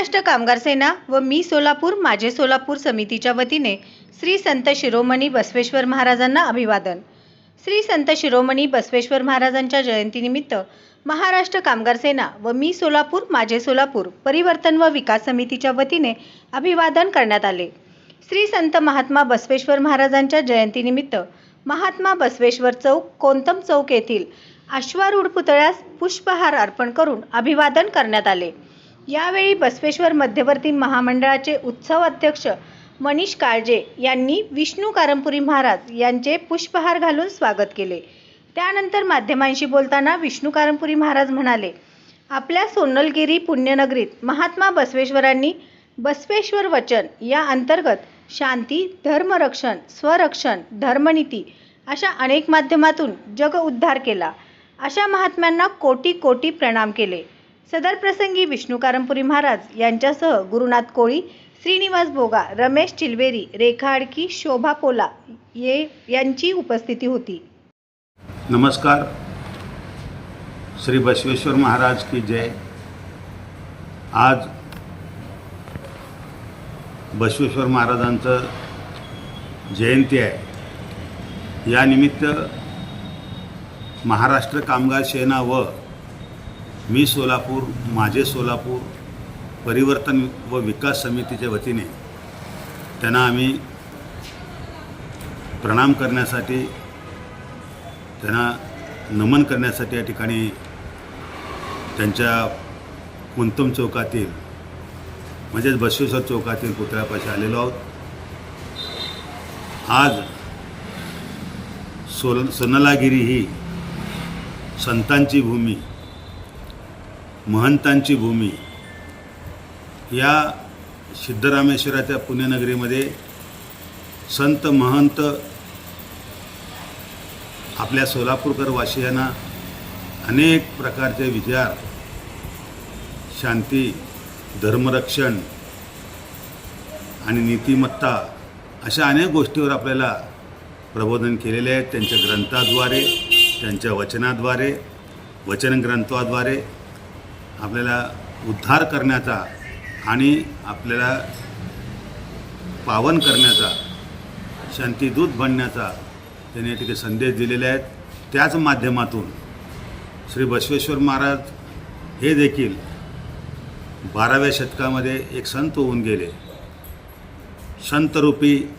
महाराष्ट्र कामगार सेना व मी सोलापूर माझे सोलापूर समितीच्या वतीने श्री संत शिरोमणी बसवेश्वर महाराजांना अभिवादन. श्री संत शिरोमणी बसवेश्वर महाराजांच्या जयंतीनिमित्त महाराष्ट्र कामगार सेना व मी सोलापूर माझे सोलापूर परिवर्तन व विकास समितीच्या वतीने अभिवादन करण्यात आले. श्री संत महात्मा बसवेश्वर महाराजांच्या जयंतीनिमित्त महात्मा बसवेश्वर चौक कोंतम चौक येथील अश्वारूढ पुतळ्यास पुष्पहार अर्पण करून अभिवादन करण्यात आले. यावेळी बसवेश्वर मध्यवर्ती महामंडळाचे उत्सव अध्यक्ष मनीष काळजे यांनी विष्णू कारंपुरी महाराज यांचे पुष्पहार घालून स्वागत केले. त्यानंतर माध्यमांशी बोलताना विष्णू कारंपुरी महाराज म्हणाले आपल्या सोनलगिरी पुण्यनगरीत महात्मा बसवेश्वरांनी बसवेश्वर वचन या अंतर्गत शांती धर्मरक्षण स्वरक्षण धर्मनीती अशा अनेक माध्यमातून जग उद्धार केला. अशा महात्म्यांना कोटी कोटी प्रणाम केले. सदर प्रसंगी विष्णू कारंपुरी महाराज यांच्यासह गुरुनाथ कोळी श्रीनिवास बोगा रमेश चिलवेरी रेखा आडकी शोभा पोला ये यांची उपस्थिती होती. नमस्कार. श्री बसवेश्वर महाराज की जय. आज बसवेश्वर महाराजांचं जयंती आहे. यानिमित्त महाराष्ट्र कामगार सेना व मी सोलापूर माझे सोलापूर परिवर्तन व विकास समितीच्या वतीने त्यांना आम्ही प्रणाम करण्यासाठी त्यांना नमन करण्यासाठी या ठिकाणी त्यांच्या कुंतम चौकातील म्हणजेच बसवेश्वर चौकातील पुतळ्यापाशी आलेलो आहोत. आज सोल सोनलागिरी ही संतांची भूमी महंतांची भूमी या सिद्धरामेश्वराच्या पुण्यनगरीमध्ये संत महंत आपल्या सोलापूरकर वासियांना अनेक प्रकारचे विचार शांती धर्मरक्षण आणि नीतिमत्ता अशा अनेक गोष्टीवर आपल्याला प्रबोधन केलेले आहेत. त्यांच्या ग्रंथाद्वारे त्यांच्या वचनाद्वारे वचन ग्रंथाद्वारे आपल्याला उद्धार करण्याचा आणि आपल्याला पावन करण्याचा शांतीदूत बनण्याचा त्यांनी या ठिकाणी संदेश दिलेले आहेत. त्याच माध्यमातून श्री बसवेश्वर महाराज हे देखील बाराव्या शतकामध्ये एक संत होऊन गेले. संतरूपी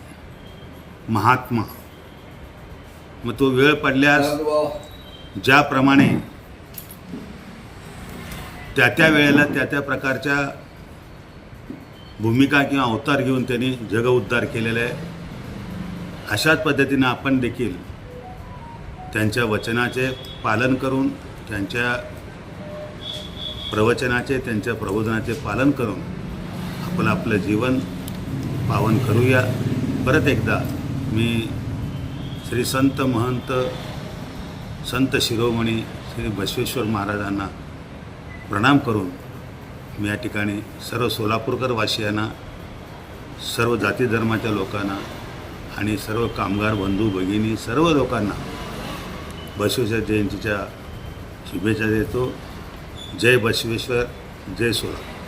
महात्मा. मग तो वेळ पडल्यास ज्याप्रमाणे त्या त्या वेळेला त्या त्या प्रकारच्या भूमिका किंवा अवतार घेऊन त्यांनी जग उद्धार केलेला आहे. अशाच पद्धतीनं आपण देखील त्यांच्या वचनाचे पालन करून त्यांच्या प्रवचनाचे त्यांच्या प्रबोधनाचे पालन करून आपण आपलं जीवन पावन करूया. परत एकदा मी श्री संत महंत संत शिरोमणी श्री बसवेश्वर महाराजांना प्रणाम करून मी या ठिकाणी सर्व सोलापूरकर वासियांना सर्व जाती धर्माच्या लोकांना आणि सर्व कामगार बंधू भगिनी सर्व लोकांना बसवेश्वर जयंतीच्या शुभेच्छा देतो. जय बसवेश्वर जय सोलापूर.